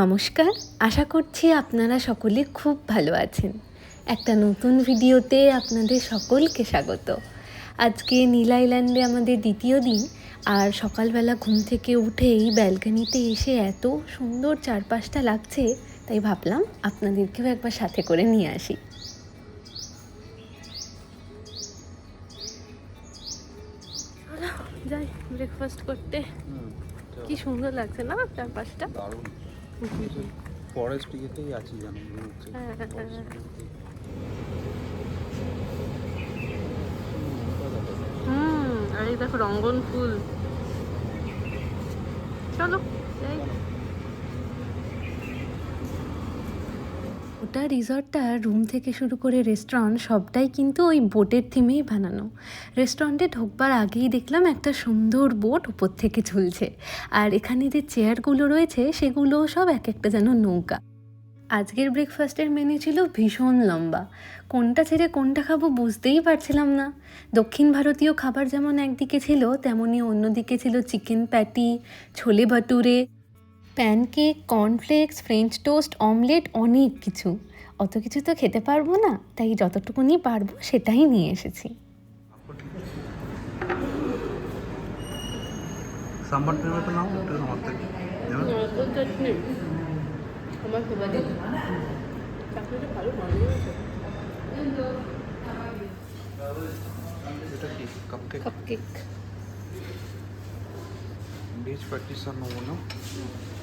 নমস্কার আশা করছি আপনারা সকলে খুব ভালো আছেন। একটা নতুন ভিডিওতে আপনাদের সকলকে স্বাগত। আজকে নীল আইল্যান্ডে আমাদের দ্বিতীয় দিন আর সকালবেলা ঘুম থেকে উঠেই ব্যালকনিতে এসে এত সুন্দর চারপাশটা লাগছে তাই ভাবলাম আপনাদেরকেও একবার সাথে করে নিয়ে আসি। যাই ব্রেকফাস্ট করতে। কি সুন্দর লাগছে না চারপাশটা? দারুণ। ফরেস্ট ইয়েতেই আছি জানো হ্যাঁ, হ্যাঁ, হ্যাঁ। হুম আর এই দেখো রঙ্গন ফুল। চলো যাই ওটা রিসর্টটা রুম থেকে শুরু করে রেস্টুরেন্ট সবটাই কিন্তু ওই বোটের থিমেই বানানো। রেস্টুরেন্টে ঢোকবার আগেই দেখলাম একটা সুন্দর বোট উপর থেকে ঝুলছে। আর এখানে যে চেয়ারগুলো রয়েছে সেগুলো সব এক একটা যেন নৌকা। আজকের ব্রেকফাস্টের মেনু ছিল ভীষণ লম্বা। কোনটা ছেড়ে কোনটা খাব বুঝতেই পারছিলাম না। দক্ষিণ ভারতীয় খাবার যেমন একদিকে ছিল, তেমনি অন্যদিকে ছিল chicken patty chole bhature pancake cornflakes French toast omelette অনেক কিছু। অত কিছু তো খেতে পারব না তাই যতটুকুনি পারব সেটাই নিয়ে এসেছি। সাম্বার নেবে তো নাও আমার থেকে। নেবে? আমার এটা কি? কাপ কাপকেক বেজ প্র্যাকটিসার নেব না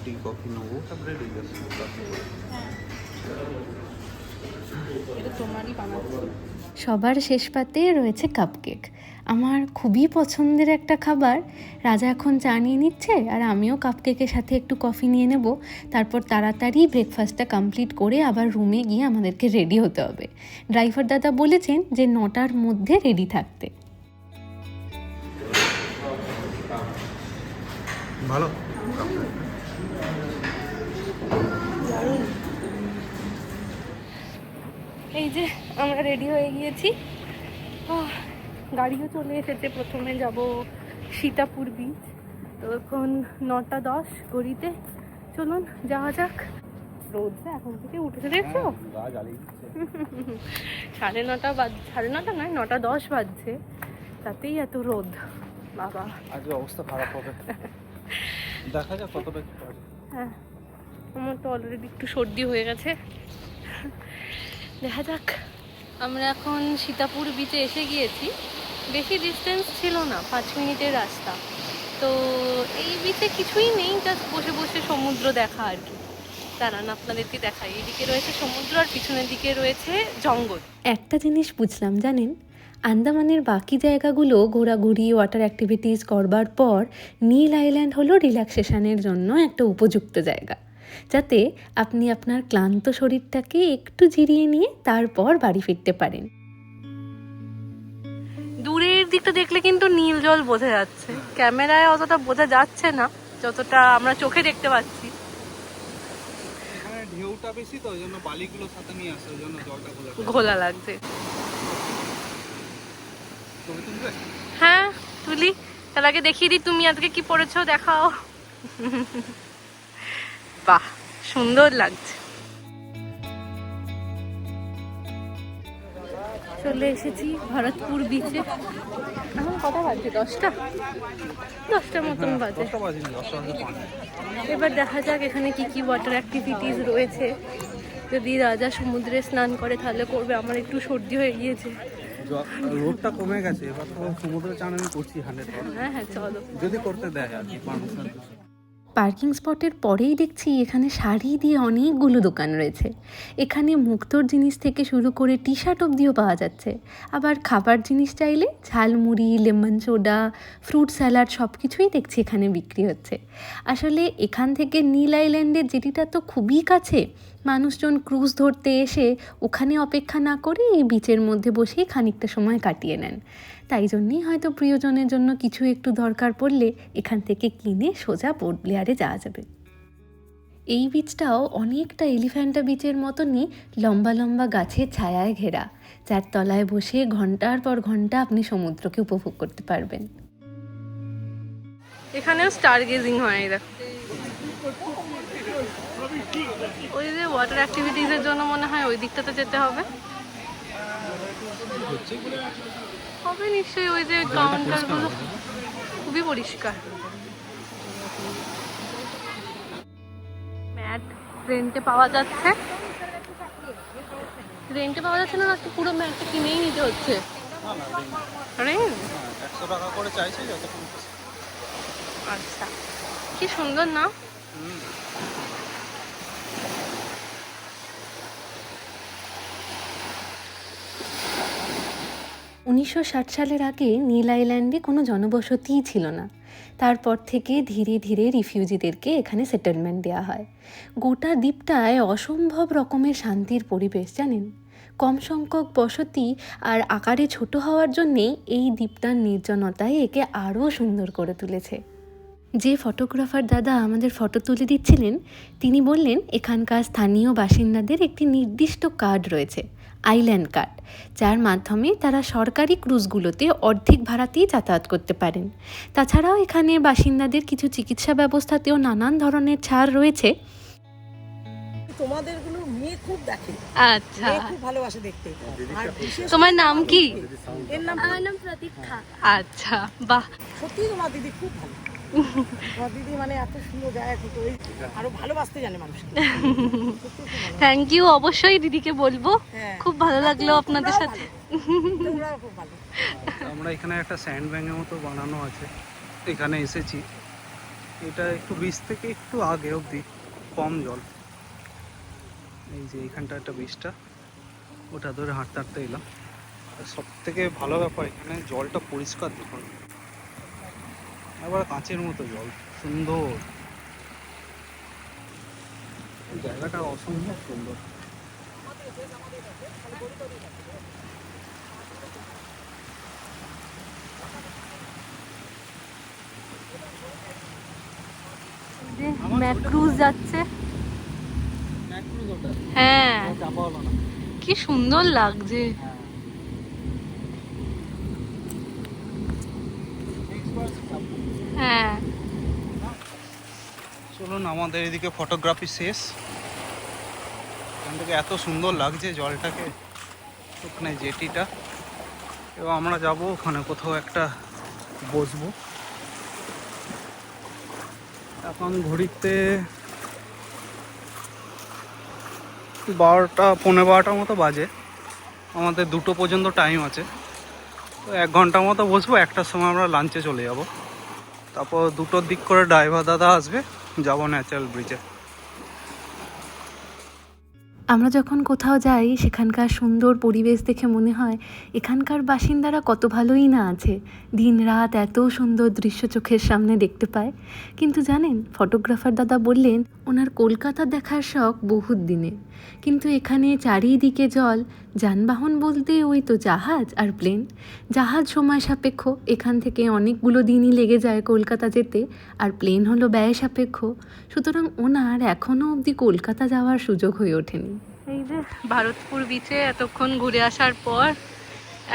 টি কফি নেব তারপরে রেডি আছে সবার শেষ পাতে রয়েছে কাপকেক আমার খুবই পছন্দের একটা খাবার। রাজা এখন চা নিয়ে নিচ্ছে আর আমিও কাপকেকের সাথে একটু কফি নিয়ে নেব। তারপর তাড়াতাড়ি ব্রেকফাস্টটা কমপ্লিট করে আবার রুমে গিয়ে আমাদেরকে রেডি হতে হবে। ড্রাইভার দাদা বলেছেন যে নটার মধ্যে রেডি থাকতে। ভালো। এই যে আমরা রেডি হয়ে গিয়েছি। গাড়িও চলে এসেছে। প্রথমে যাব সীতাপুর বিচ তো এখন নটা দশ ঘড়িতে চলুন যাওয়া যাক। রোদ এখন থেকে উঠেছে দেখছ? গা জ্বালিয়ে সাড়ে নটা বাজ সাড়ে নটা নয় নটা দশ বাজছে। তাতেই এত রোদ। বাবা। আজকে অবস্থা খারাপ হবে। দেখা যাক কতটা কি পারে। হ্যাঁ আমার তো অলরেডি একটু সর্দি হয়ে গেছে। দেখা যাক। আমরা এখন সীতাপুর বিচে এসে গিয়েছি। বেশি ডিস্টেন্স ছিল না পাঁচ মিনিটের রাস্তা। তো এই বিচে কিছুই নেই জাস্ট বসে বসে সমুদ্র দেখা আর কি। দাঁড়ান আপনাদেরকে দেখাই। এদিকে রয়েছে সমুদ্র আর পিছনের দিকে রয়েছে জঙ্গল। একটা জিনিস বুঝলাম জানেন? আন্দামানের বাকি জায়গাগুলো ঘোরাঘুরি ওয়াটার অ্যাক্টিভিটিস করবার পর নীল আইল্যান্ড হলো রিল্যাক্সেশনের জন্য একটা উপযুক্ত জায়গা। যাতে আপনি আপনার ক্লান্ত শরীরটাকে একটু জিরিয়ে নিয়ে তারপর বাড়ি ফিরতে পারেন। দূরের দিকটা দেখলে কিন্তু নীল জল বোঝা যাচ্ছে। ক্যামেরায় অতটা বোঝা যাচ্ছে না যতটা আমরা চোখে দেখতে পাচ্ছি। ঢেউটা বেশি তো ওই জন্য বালিগুলো সাথে নিয়ে আসে ওই জন্য জলটা ঘোলা লাগছে। হ্যাঁ তুলি। তার আগে দেখিয়ে দিই তুমি আজকে কি পড়েছো দেখাও। বাহ সুন্দর লাগছে। চলে এসেছি ভরতপুর বিচে এখন কটা বাজছে দশটা? দশটার মতন বাজে। দশটা বাজে এবার দেখা যাক এখানে কি কি ওয়াটার অ্যাক্টিভিটিস রয়েছে। যদি রাজা সমুদ্রে স্নান করে তাহলে করবে। আমার একটু সর্দি হয়ে গিয়েছে। রোদটা কমে গেছে এবার তো সমুদ্রে চান আমি করছি হান্ড্রেড হ্যাঁ হ্যাঁ যদি করতে দেয় আর কি পারমিশন পার্কিং স্পটের পরেই দেখছি এখানে শাড়ি দিয়ে অনেকগুলো দোকান রয়েছে। এখানে মুক্তোর জিনিস থেকে শুরু করে টি শার্ট অবধিও পাওয়া যাচ্ছে। আবার খাবার জিনিস চাইলে jhalmuri, lemon soda, fruit salad সব কিছুই দেখছি এখানে বিক্রি হচ্ছে। আসলে এখান থেকে নীল আইল্যান্ডের জেটিটা তো খুবই কাছে, মানুষজন ক্রুজ ধরতে এসে ওখানে অপেক্ষা না করে এই বিচের মধ্যে বসেই খানিকটা সময় কাটিয়ে নেন। তাই জন্যেই হয়তো প্রিয়জনের জন্য কিছু একটু দরকার পড়লে এখান থেকে কিনে সোজা পোর্ট ব্লেয়ারে যাওয়া যাবে। এই বীচটাও অনেকটা এলিফ্যান্টা বিচের মতনই লম্বা লম্বা গাছের ছায়ায় ঘেরা, যার তলায় বসে ঘণ্টার পর ঘণ্টা আপনি সমুদ্রকে উপভোগ করতে পারবেন। এখানেও স্টার গেজিং হয় দেখো। ওই যে ওয়াটার অ্যাক্টিভিটিসের জন্য মনে হয় ওই দিকটাতে যেতে হবে। হবে নিশ্চয়ই ওই যে কাউন্টারগুলো খুবই পরিষ্কার। ম্যাট রেন্টে পাওয়া যাচ্ছে। রেন্টে পাওয়া যাচ্ছে না নাকি পুরো ম্যাটটা কিনেই নিতে হচ্ছে। চাইছে আচ্ছা কি সুন্দর না উনিশশো ষাট সালের আগে নীল আইল্যান্ডে কোনো জনবসতিই ছিল না। তারপর থেকে ধীরে ধীরে রিফিউজিদেরকে এখানে সেটেলমেন্ট দেওয়া হয়। গোটা দ্বীপটায় অসম্ভব রকমের শান্তির পরিবেশ, জানেন? কম সংখ্যক বসতি আর আকারে ছোট হওয়ার জন্যেই এই দ্বীপটার নির্জনতায় একে আরও সুন্দর করে তুলেছে। যে ফটোগ্রাফার দাদা আমাদের ফটো তুলে দিচ্ছিলেন, তিনি বললেন, এখানকার স্থানীয় বাসিন্দাদের একটি নির্দিষ্ট কার্ড রয়েছে। আইল্যান্ড কার্ড যার মাধ্যমে তারা সরকারি ক্রুজগুলোতে অর্ধেক ভাড়াতেই যাতায়াত করতে পারেন। তাছাড়াও এখানে বাসিন্দাদের কিছু চিকিৎসা ব্যবস্থাতেও নানান ধরনের ছাড় রয়েছে। তোমাদেরগুলো মেয়ে খুব দেখে। আচ্ছা। খুব ভালোবাসে দেখতে। তোমার নাম কি? এর নাম প্রতীক্ষা আচ্ছা বাহ। সত্যি তোমার দিদি খুব ভালো। দিদি মানে এত সুন্দর জায়গা কিন্তু আরও ভালোবাসতে জানে মানুষকে। ভালো। থ্যাংক ইউ অবশ্যই দিদিকে বলব। হ্যাঁ। খুব ভালো লাগল আপনাদের সাথে। আমরা এখানে একটা স্যান্ড ব্যাঙের মতো বানানো আছে। এখানে এসেছি। এটা একটু বীজ থেকে একটু আগে অবধি কম জল। এই যে এখানটা একটা বীজটা ওটা ধরে হাঁটতে হাঁটতে এলাম। সব থেকে ভালো ব্যাপার এখানে জলটা পরিষ্কার দেখুন। এবার কাঁচের মতো জল সুন্দর। জায়গাটা অসম্ভব সুন্দর। ম্যাক্রুজ যাচ্ছে। হ্যাঁ। চাপা না। কি সুন্দর লাগছে হ্যাঁ চলুন আমাদের এদিকে ফটোগ্রাফি শেষ। এখান থেকে এত সুন্দর লাগছে জলটাকে, ওখানে জেটিটা। এবং আমরা যাব ওখানে, কোথাও একটা বসবো। এখন ঘড়িতে বারোটা পনেরো বারোটার মতো বাজে। আমাদের দুটো পর্যন্ত টাইম আছে। তো এক ঘণ্টার মতো বসবো, একটার সময় আমরা লাঞ্চে চলে যাব। তারপর দুটোর দিক করে ড্রাইভার দাদা আসবে। যাব ন্যাচারাল ব্রিজে আমরা যখন কোথাও যাই, সেখানকার সুন্দর পরিবেশ দেখে মনে হয়, এখানকার বাসিন্দারা কত ভালোই না আছে। দিন রাত এত সুন্দর দৃশ্য চোখের সামনে দেখতে পায়। কিন্তু জানেন ফটোগ্রাফার দাদা বললেন, ওনার কলকাতা দেখার শখ বহুত দিনে কিন্তু এখানে চারিদিকে জল যানবাহন বলতে ওই তো জাহাজ আর প্লেন জাহাজ সময় সাপেক্ষ এখান থেকে অনেকগুলো দিনই লেগে যায় কলকাতা যেতে আর প্লেন হলো ব্যয় সাপেক্ষ। সুতরাং ওনার এখনও অবধি কলকাতা যাওয়ার সুযোগ হয়ে ওঠেনি। এই যে ভারতপুর বিচে এতক্ষণ ঘুরে আসার পর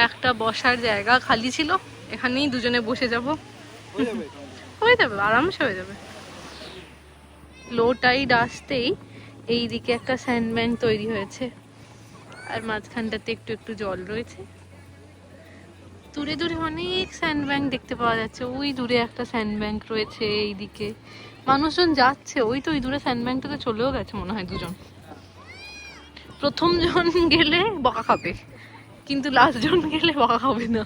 একটা বসার জায়গা খালি ছিল এখানেই দুজনে বসে যাব। হয়ে যাবে। আরামসে হয়ে যাবে। লো টাইড আসতেই এই দিকে একটা স্যান্ডব্যাংক তৈরি হয়েছে। আর মাঝখানটাতে একটু একটু জল রয়েছে। দূরে দূরে অনেক স্যান্ডব্যাংক দেখতে পাওয়া যাচ্ছে। ওই দূরে একটা স্যান্ডব্যাংক রয়েছে এইদিকে। মানুষজন যাচ্ছে। ওই তো ওই দূরে স্যান্ডব্যাংকটাতে চলেও গেছে মনে হয় দুজন। প্রথম জন গেলে বকা খাবে। কিন্তু লাস্ট জন গেলে বকা খাবে না।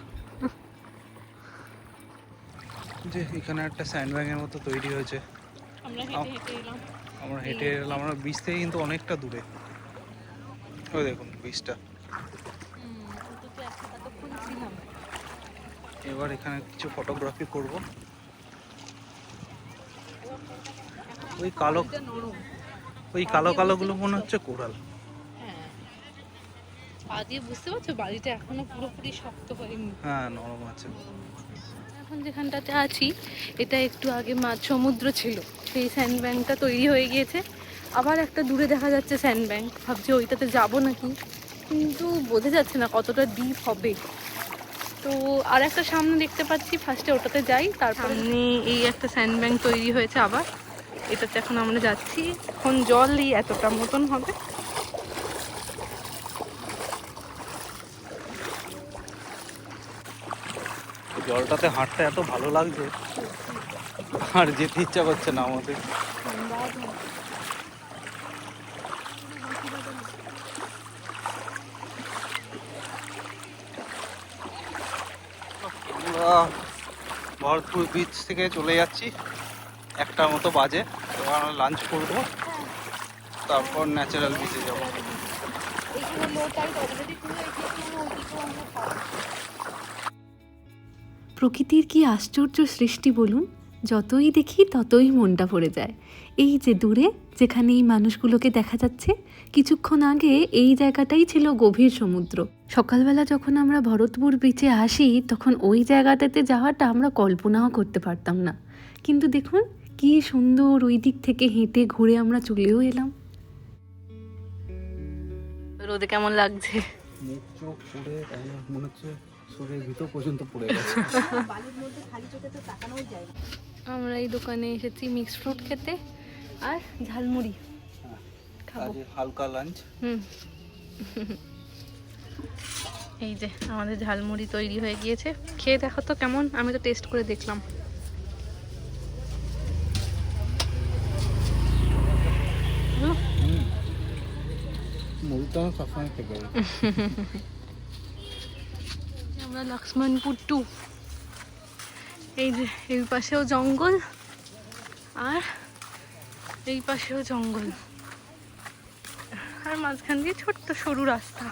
যে এখানে একটা স্যান্ড স্যান্ডব্যাগের মতো তৈরি হয়েছে। আমরা হেঁটে হেঁটে এলাম। আমরা হেঁটে এলাম আমরা বিচ থেকে কিন্তু অনেকটা দূরে। ওই দেখুন বীজটা এবার এখানে কিছু ফটোগ্রাফি করব। ওই কালো ওই কালো কালোগুলো মনে হচ্ছে কোরাল। হ্যাঁ। পা দিয়ে বুঝতে পারছ? বাড়িটা এখনও পুরোপুরি শক্ত হয়নি। হ্যাঁ নরম আছে। এখন যেখানটাতে আছি, এটা একটু আগে মাঝ সমুদ্র ছিল। সেই স্যান্ড ব্যাংকটা তৈরি হয়ে গিয়েছে। আবার একটা দূরে দেখা যাচ্ছে স্যান্ড ব্যাংক ভাবছি ওইটাতে যাব নাকি? কিন্তু বোঝা যাচ্ছে না কতটা ডিপ হবে। তো আর একটা সামনে দেখতে পাচ্ছি ফার্স্টে ওটাতে যাই, তারপর এই একটা স্যান্ড ব্যাংক তৈরি হয়েছে আবার। এটাতে এখন আমরা যাচ্ছি। এখন জল এই এতটা মতন হবে। জলটাতে হাঁটতে এত ভালো লাগছে। আর যেতে ইচ্ছা করছে না আমাদের। আমরা ভরতপুর বিচ থেকে চলে যাচ্ছি। একটা মতো বাজে। আমরা লাঞ্চ করব। তারপর ন্যাচারাল বিচে যাব। প্রকৃতির কি আশ্চর্য সৃষ্টি বলুন? যতই দেখি ততই মনটা ভরে যায়। এই যে দূরে যেখানে এই মানুষগুলোকে দেখা যাচ্ছে কিছুক্ষণ আগে এই জায়গাটাই ছিল গভীর সমুদ্র। সকালবেলা যখন আমরা ভরতপুর বিচে আসি তখন ওই জায়গাটাতে যাওয়াটা আমরা কল্পনাও করতে পারতাম না। কিন্তু দেখুন কি সুন্দর ওই দিক থেকে হেঁটে ঘুরে আমরা চলেও এলাম। রোদে কেমন লাগছে? মুখ চোখ পুড়ে মনে হচ্ছে শরীরের ভিতর পর্যন্ত পড়ে গেছে। বালির মধ্যে খালি চোখে তো তাকানোই যায় না আমরা এই দোকানে এসেছি মিক্স ফ্রুট খেতে আর ঝালমুড়ি খাব। হালকা লাঞ্চ হুম। এই যে আমাদের ঝালমুড়ি তৈরি হয়ে গিয়েছে। খেয়ে দেখো তো কেমন? আমি তো টেস্ট করে দেখলাম। মুড়িটা সবসময় খেতে আমরা লক্ষ্মণপুর টু। এই যে, এই পাশেও জঙ্গল আর এই পাশেও জঙ্গল। আর মাঝখান দিয়ে ছোট্ট সরু রাস্তা।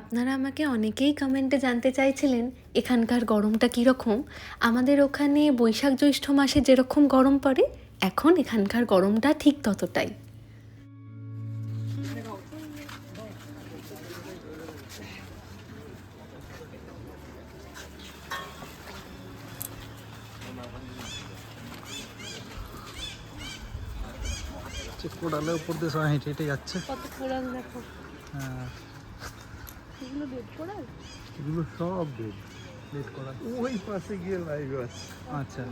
আপনারা আমাকে অনেকেই কমেন্টে জানতে চাইছিলেন, এখানকার গরমটা কীরকম? আমাদের ওখানে বৈশাখ জ্যৈষ্ঠ মাসে যেরকম গরম পড়ে, এখন এখানকার গরমটা ঠিক ততটাই। কোডালের উপর দিয়ে সবাই হেঁটে হেঁটে যাচ্ছে। কত কোরাল দেখো। হ্যাঁ। এগুলো বেড কোরাল? এগুলো সব বেড বেড করা ওই পাশে গিয়ে লাইভ আছে। আচ্ছা।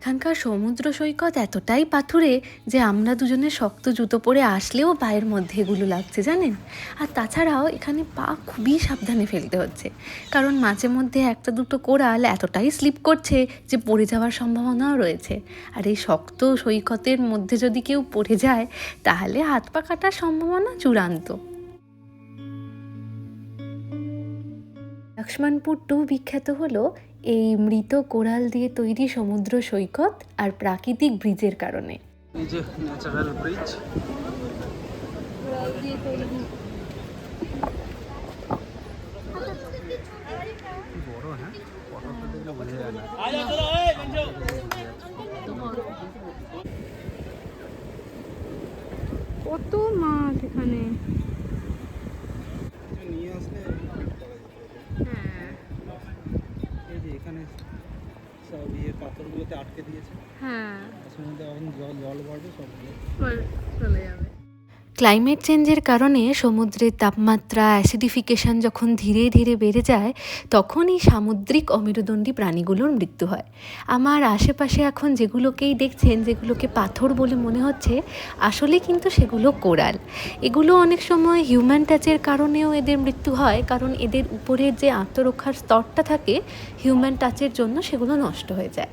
এখানকার সমুদ্র সৈকত এতটাই পাথুরে যে আমরা দুজনে শক্ত জুতো পরে আসলেও পায়ের মধ্যে এগুলো লাগছে, জানেন? আর তাছাড়াও এখানে পা খুবই সাবধানে ফেলতে হচ্ছে। কারণ মাঝে মধ্যে একটা দুটো কোরাল এতটাই স্লিপ করছে যে পড়ে যাওয়ার সম্ভাবনাও রয়েছে। আর এই শক্ত সৈকতের মধ্যে যদি কেউ পড়ে যায়, তাহলে হাত পা কাটার সম্ভাবনা চূড়ান্ত। লক্ষ্মণপুর টু বিখ্যাত হলো এই মৃত কোরাল দিয়ে তৈরি সমুদ্র সৈকত আর প্রাকৃতিক ব্রিজের কারণে। এই যে ন্যাচারাল ব্রিজ বড় হ্যাঁ ফটোটা দেখলে বোঝা যায় না কত মাছ এখানে নিয়ে আসলে হ্যাঁ এই যে এখানে সব ইয়ে পাথরগুলোতে আটকে দিয়েছে হ্যাঁ তার মধ্যে এখন জল জল বাড়বে সব চলে যাবে ক্লাইমেট চেঞ্জের কারণে সমুদ্রের তাপমাত্রা অ্যাসিডিফিকেশন যখন ধীরে ধীরে বেড়ে যায়, তখনই সামুদ্রিক অমেরুদণ্ডী প্রাণীগুলোর মৃত্যু হয়। আমার আশেপাশে এখন যেগুলোকেই দেখছেন, যেগুলোকে পাথর বলে মনে হচ্ছে, আসলে কিন্তু সেগুলো কোরাল। এগুলো অনেক সময় হিউম্যান টাচের কারণেও এদের মৃত্যু হয়, কারণ এদের উপরের যে আত্মরক্ষার স্তরটা থাকে হিউম্যান টাচের জন্য সেগুলো নষ্ট হয়ে যায়।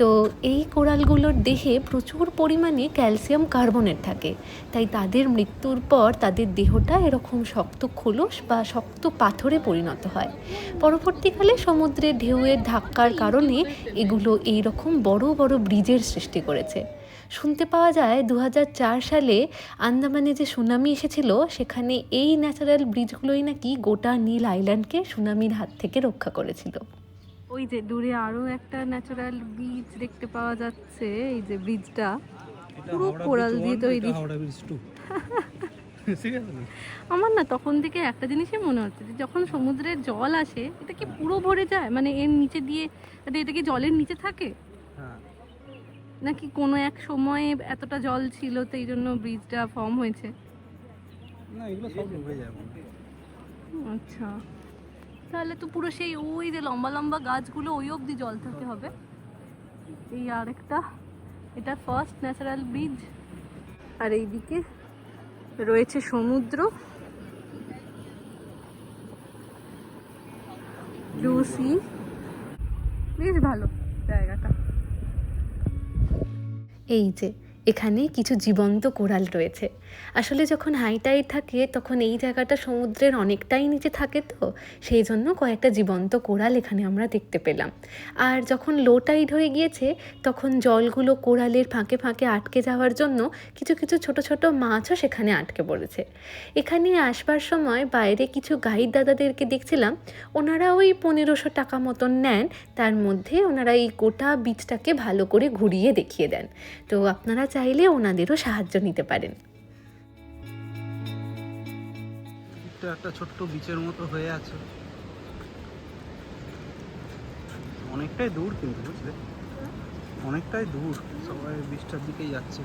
তো এই কোরালগুলোর দেহে প্রচুর পরিমাণে ক্যালসিয়াম কার্বনেট থাকে, তাই তাদের মৃত্যুর পর তাদের দেহটা এরকম শক্ত খোলস বা শক্ত পাথরে পরিণত হয়। পরবর্তীকালে সমুদ্রের ঢেউয়ের ধাক্কার কারণে এগুলো এই রকম বড় বড় ব্রিজের সৃষ্টি করেছে। শুনতে পাওয়া যায় দু হাজার চার সালে আন্দামানে যে সুনামি এসেছিল সেখানে এই ন্যাচারাল ব্রিজগুলোই নাকি গোটা নীল আইল্যান্ডকে সুনামির হাত থেকে রক্ষা করেছিল। ওই যে দূরে আরও একটা ন্যাচারাল ব্রিজ দেখতে পাওয়া যাচ্ছে এই যে ব্রিজটা। পুরো কোরাল দিয়ে তৈরি। আমার না তখন থেকে একটা জিনিসই মনে হচ্ছে যে যখন সমুদ্রের জল আসে এটা কি পুরো ভরে যায়? মানে এর নিচে দিয়ে এটা কি জলের নিচে থাকে? হ্যাঁ। নাকি কোনো এক সময়ে এতটা জল ছিল তো এই জন্য ব্রিজটা ফর্ম হয়েছে? না এগুলো সব ডুবে যায় আচ্ছা। তাহলে তো পুরো সেই ওই যে লম্বা লম্বা গাছগুলো ওই অবধি জল থাকতে হবে। এই আরেকটা এটা ফার্স্ট ন্যাচারাল ব্রিজ আর এইদিকে রয়েছে সমুদ্র। ব্লু সি বেশ ভালো জায়গাটা। এই যে এখানে কিছু জীবন্ত কোরাল রয়েছে। আসলে যখন হাই টাইড থাকে, তখন এই জায়গাটা সমুদ্রের অনেকটাই নিচে থাকে তো, সেই জন্য কয়েকটা জীবন্ত কোরাল এখানে আমরা দেখতে পেলাম। আর যখন লো টাইড হয়ে গিয়েছে, তখন জলগুলো কোরালের ফাঁকে ফাঁকে আটকে যাওয়ার জন্য কিছু কিছু ছোট ছোট মাছও সেখানে আটকে পড়েছে। এখানে আসবার সময় বাইরে কিছু গাইড দাদাদেরকে দেখছিলাম, ওনারা ওই পনেরোশো টাকা মতন নেন, তার মধ্যে ওনারা এই গোটা বীজটাকে ভালো করে ঘুরিয়ে দেখিয়ে দেন। তো আপনারা চাইলে ওনাদেরও সাহায্য নিতে পারেন। একটা ছোট্ট বিচের মতো হয়ে আছে। অনেকটাই দূর কিন্তু, বুঝলে? অনেকটাই দূর, সবাই বিচটার দিকেই যাচ্ছে।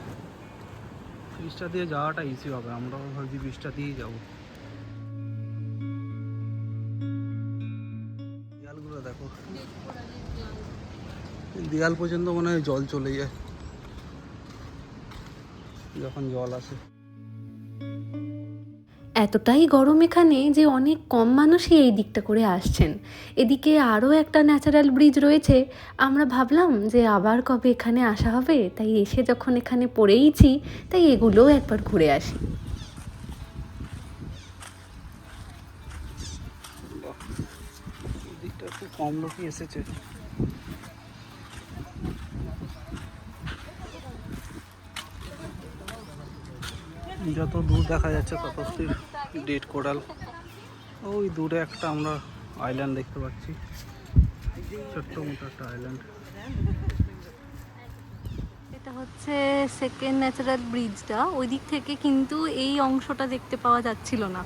বিচটা দিয়ে যাওয়াটা ইজি হবে, আমরাও ভাবছি বিচটা দিয়েই যাব। দেয়ালগুলো দেখো। দেয়াল পর্যন্ত মনে হয় জল চলে যায়। যখন জল আসে। এতটাই গরম এখানে যে অনেক কম মানুষই এই দিকটা করে আসছেন। এদিকে আরও একটা ন্যাচারাল ব্রিজ রয়েছে। আমরা ভাবলাম যে আবার কবে এখানে আসা হবে তাই এসে যখন এখানে পড়েইছি তাই এগুলোও একবার ঘুরে আসি। খুব কম লোকই এসেছে। যত দূর দেখা যাচ্ছে তত ডেট কোরাল ওই দূরে একটা আমরা আইল্যান্ড দেখতে পাচ্ছি। ছোট্ট মতো একটা আইল্যান্ড এটা হচ্ছে সেকেন্ড ন্যাচারাল ব্রিজটা ওই দিক থেকে কিন্তু এই অংশটা দেখতে পাওয়া যাচ্ছিল না।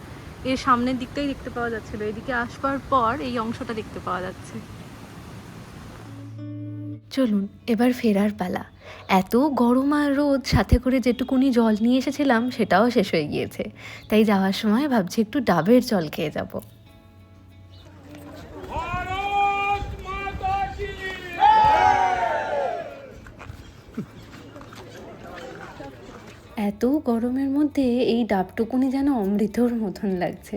এর সামনের দিকটাই দেখতে পাওয়া যাচ্ছিল। এদিকে আসবার পর এই অংশটা দেখতে পাওয়া যাচ্ছে। চলুন, এবার ফেরার পালা। এত গরম আর রোদ, সাথে করে যেটুকুনি জল নিয়ে এসেছিলাম, সেটাও শেষ হয়ে গিয়েছে। তাই যাওয়ার সময় ভাবছি একটু ডাবের জল খেয়ে যাব। এত গরমের মধ্যে এই ডাবটুকুনি যেন অমৃতর মতন লাগছে।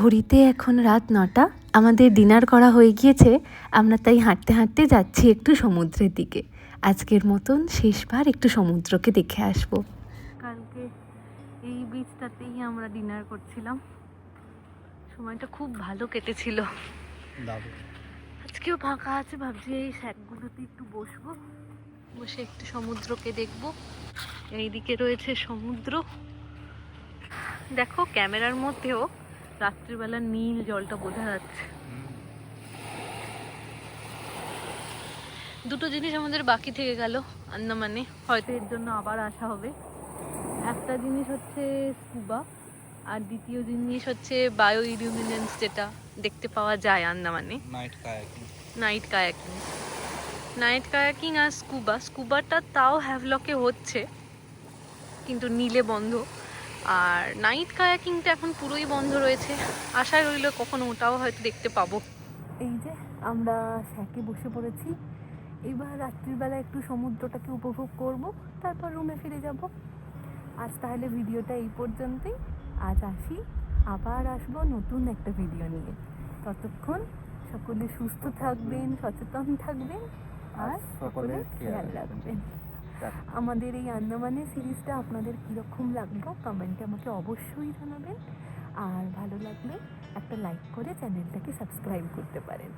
ঘড়িতে এখন রাত নটা। আমাদের ডিনার করা হয়ে গিয়েছে। আমরা তাই হাঁটতে হাঁটতে যাচ্ছি একটু সমুদ্রের দিকে। আজকের মতন শেষবার একটু সমুদ্রকে দেখে আসব। কালকে এই বিচটাতেই আমরা ডিনার করছিলাম। সময়টা খুব ভালো কেটেছিল। আজকেও ফাঁকা আছে ভাবছি এই শ্যাকগুলোতে একটু বসবো। বসে একটু সমুদ্রকে দেখব। এইদিকে রয়েছে সমুদ্র। দেখো ক্যামেরার মধ্যেও রাত্রিবেলা নীল জলটা বোঝা যাচ্ছে। দুটো জিনিস আমাদের বাকি থেকে গেল আন্দামানে। হয়তো এর জন্য আবার আসা হবে। একটা জিনিস হচ্ছে স্কুবা আর দ্বিতীয় জিনিস হচ্ছে বায়ো ইলুমিনেন্স যেটা দেখতে পাওয়া যায় আন্দামানে। Night kayaking night kayaking night kayaking আর স্কুবা। স্কুবাটা তাও হ্যাভলকে হচ্ছে কিন্তু নীলে বন্ধ। আর নাইট কায়াকিংটা এখন পুরোই বন্ধ রয়েছে। আশায় রইল কখনো ওটাও হয়তো দেখতে পাবো। এই যে আমরা শ্যাকে বসে পড়েছি। এবার রাত্রিবেলা একটু সমুদ্রটাকে উপভোগ করব তারপর রুমে ফিরে যাব। আজ তাহলে ভিডিওটা এই পর্যন্তই। আজ আসি আবার আসব নতুন একটা ভিডিও নিয়ে। ততক্ষণ সকলে সুস্থ থাকবেন সচেতন থাকবেন আর সকলে খেয়াল রাখবেন। আমাদের এই আন্দামানের সিরিজটা আপনাদের কীরকম লাগল কমেন্টে আমাকে অবশ্যই জানাবেন। আর ভালো লাগলে একটা লাইক করে চ্যানেলটাকে সাবস্ক্রাইব করতে পারেন।